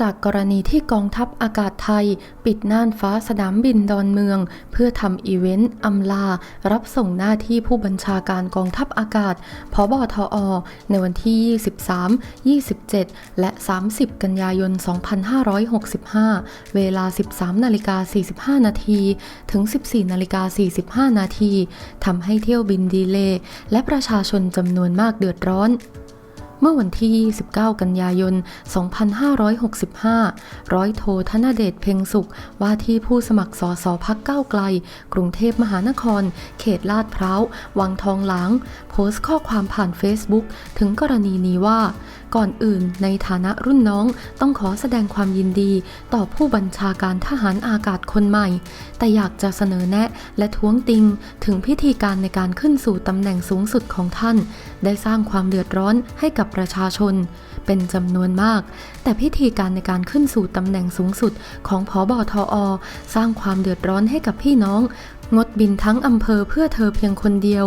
จากกรณีที่กองทัพอากาศไทย ปิดน่านฟ้าสนามบินดอนเมือง เพื่อทำอีเวนต์อำลา รับส่งหน้าที่ผู้บัญชาการกองทัพอากาศพบทอ ในวันที่ 23 27 และ 30 กันยายน 2565 เวลา 13นาฬิกา45 นาทีถึง 14นาฬิกา45 นาทีทำให้เที่ยวบินดีเลย์และประชาชนจำนวนมากเดือดร้อน เมื่อวันที่ 29 กันยายน 2565 ร้อยโทธนเดชเพ็งสุข ว่าที่ผู้สมัครสอสอพักก้าวไกล กรุงเทพมหานคร เขตลาดพร้าว วังทองหลาง โพสต์ข้อความผ่าน Facebook ถึงกรณีนี้ว่าก่อนอื่นในฐานะรุ่นน้องต้องขอแสดงความยินดีต่อผู้บัญชาการทหารอากาศคนใหม่ แต่อยากจะเสนอแนะและท้วงติงถึงพิธีการในการขึ้นสู่ตำแหน่งสูงสุดของท่าน ได้สร้างความเดือดร้อนให้กับประชาชน เป็นจำนวนมาก แต่พิธีการในการขึ้นสู่ตำแหน่งสูงสุดของผอบอทอสร้างความเดือดร้อนให้กับพี่น้อง งดบินทั้งอำเภอเพื่อเธอเพียงคนเดียว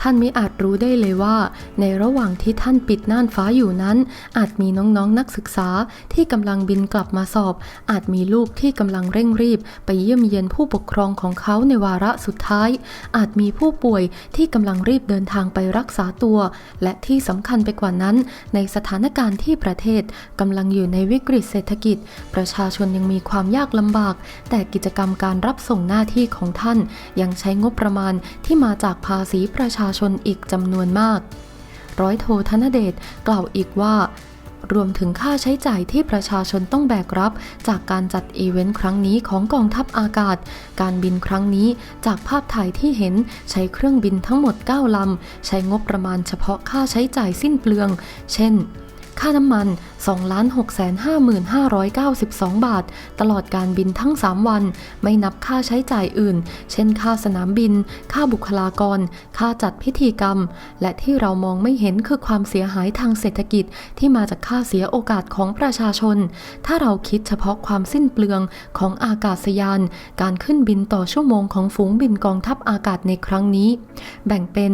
ท่านไม่อาจรู้ได้เลยว่า ในระหว่างที่ท่านปิดน่านฟ้าอยู่นั้น อาจมีน้องๆนนักศึกษาที่กำลังบินกลับมาสอบ อาจมีลูกที่กำลังเร่งรีบ ไปเยี่ยมเยียนผู้ปกครองของเขาในวาระสุดท้าย อาจมีผู้ป่วยที่กำลังรีบเดินทางไปรักษาตัว และที่สำคัญไปกว่านั้น ในสถานการณ์ที่ประเทศกำลังอยู่ในวิกฤตเศรษฐกิจ ประชาชนยังมีความยากลำบาก แต่กิจกรรมการรับส่งหน้าที่ของท่านยังใช้งบประมาณที่มาจากภาษีประชาชนอีกจำนวนมาก ร้อยโทธนเดชกล่าวอีกว่า รวมถึงค่าใช้จ่ายที่ประชาชนต้องแบกรับ จากการจัดอีเวนต์ครั้งนี้ของกองทัพอากาศ การบินครั้งนี้จากภาพถ่ายที่เห็นใช้เครื่องบินทั้งหมด 9 ลำ ใช้งบประมาณเฉพาะค่าใช้จ่ายสิ้นเปลือง เช่น ค่าน้ำมัน 2,655,592 บาท ตลอดการบินทั้ง 3 วัน ไม่นับค่าใช้จ่ายอื่น เช่นค่าสนามบิน ค่าบุคลากร ค่าจัดพิธีกรรม และที่เรามองไม่เห็นคือความเสียหายทางเศรษฐกิจที่มาจากค่าเสียโอกาสของประชาชน ถ้าเราคิดเฉพาะความสิ้นเปลืองของอากาศยาน การขึ้นบินต่อชั่วโมงของฝูงบินกองทัพอากาศในครั้งนี้ แบ่งเป็น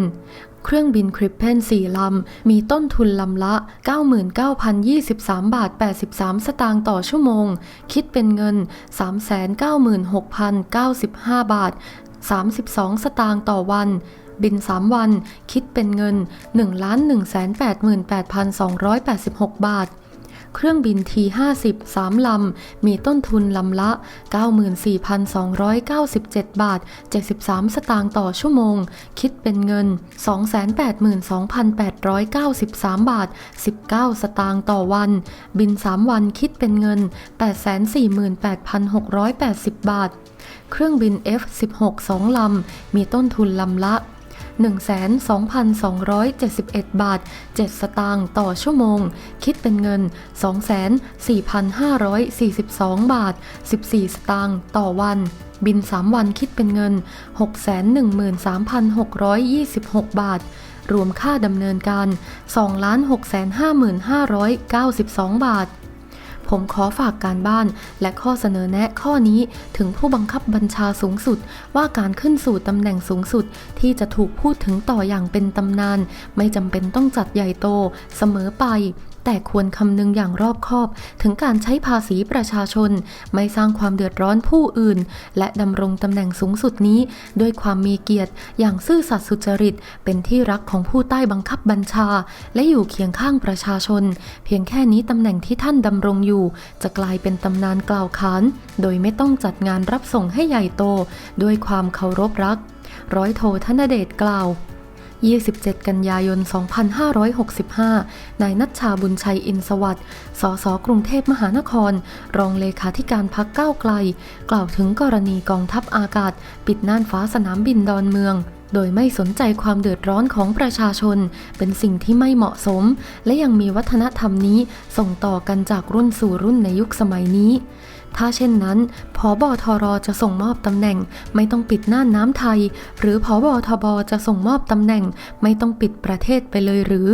เครื่องบินคริปเพน4ลำ มีต้นทุนลำละ 99,023 บาท 83 สตางค์ต่อชั่วโมง คิดเป็นเงิน 396,095 บาท 32 สตางค์ต่อวันบิน 3 วัน คิดเป็นเงิน 1,188,286 บาท เครื่องบิน T50 3 ลำ มีต้นทุนลำละ 94,297 บาท 73 สตางค์ต่อชั่วโมง คิดเป็นเงิน 282,893 บาท 19 สตางค์ต่อวัน บิน 3 วันคิดเป็นเงิน 848,680 บาท เครื่องบิน F16 2 ลำ มีต้นทุนลำละ 12,271 บาท 7 สตางค์ต่อชั่วโมง คิดเป็นเงิน 24,542 บาท 14 สตางค์ต่อวันบิน 3 วันคิดเป็นเงิน 613,626 บาท รวมค่าดำเนินการ 2,655,592 บาท ผมขอฝากการบ้านและข้อเสนอแนะข้อนี้ถึงผู้บังคับบัญชาสูงสุด ว่าการขึ้นสู่ตำแหน่งสูงสุดที่จะถูกพูดถึงต่ออย่างเป็นตำนาน ไม่จำเป็นต้องจัดใหญ่โตเสมอไปแต่ควรคำนึงอย่างรอบคอบ ถึงการใช้ภาษีประชาชน ไม่สร้างความเดือดร้อนผู้อื่น และดำรงตำแหน่งสูงสุดนี้ ด้วยความมีเกียรติ อย่างซื่อสัตย์สุจริต เป็นที่รักของผู้ใต้บังคับบัญชา และอยู่เคียงข้างประชาชน เพียงแค่นี้ตำแหน่งที่ท่านดำรงอยู่จะกลายเป็นตำนานกล่าวขาน โดยไม่ต้องจัดงานรับส่งให้ใหญ่โต ด้วยความเคารพรัก ร้อยโทธนเดชกล่าว 27 กันยายน 2565 นายนัชชาบุญชัยอินสวัสดิ์สสกรุงเทพมหานคร รองเลขาธิการพักก้าวไกล กล่าวถึงกรณีกองทัพอากาศ ปิดน่านฟ้าสนามบินดอนเมือง โดยไม่สนใจความเดือดร้อนของประชาชน เป็นสิ่งที่ไม่เหมาะสม และยังมีวัฒนธรรมนี้ส่งต่อกันจากรุ่นสู่รุ่นในยุคสมัยนี้ ถ้าเช่นนั้นผอบอทรจะส่งมอบตำแหน่ง ไม่ต้องปิดหน่าน้ำไทย หรือผอบอทบจะส่งมอบตำแหน่ง ไม่ต้องปิดประเทศไปเลยหรือ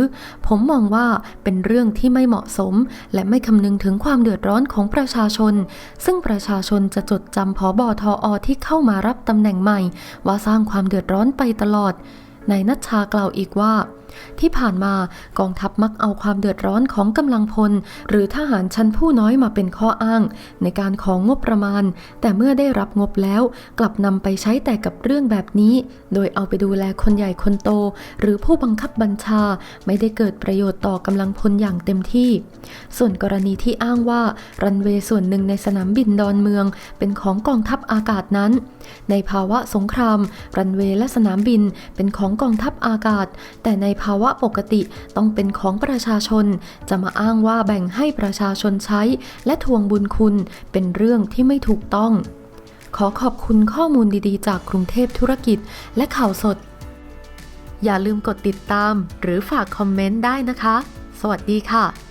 ผมมองว่าเป็นเรื่องที่ไม่เหมาะสม และไม่คำนึงถึงความเดือดร้อนของประชาชน ซึ่งประชาชนจะจดจำผอบอทอที่เข้ามารับตำแหน่งใหม่ ว่าสร้างความเดือดร้อนไปตลอด นายนัชชากล่าวอีกว่า ที่ผ่านมากองทัพมักเอาความเดือดร้อนของกำลังพล หรือทหารชั้นผู้น้อยมาเป็นข้ออ้าง ในการของงบประมาณ แต่เมื่อได้รับงบแล้ว กลับนำไปใช้แต่กับเรื่องแบบนี้ โดยเอาไปดูแลคนใหญ่คนโต หรือผู้บังคับบัญชาไม่ได้เกิดประโยชน์ต่อกำลังพลอย่างเต็มที่ ส่วนกรณีที่อ้างว่ารันเวย์ส่วนหนึ่งในสนามบินดอนเมือง เป็นของกองทัพอากาศนั้น ในภาวะสงคราม รันเวย์และสนามบินเป็นของของกองทัพอากาศ แต่ในภาวะปกติต้องเป็นของประชาชน จะมาอ้างว่าแบ่งให้ประชาชนใช้ และทวงบุญคุณเป็นเรื่องที่ไม่ถูกต้อง ขอขอบคุณข้อมูลดีๆ จากกรุงเทพธุรกิจ และข่าวสด อย่าลืมกดติดตาม หรือฝากคอมเมนต์ได้นะคะ สวัสดีค่ะ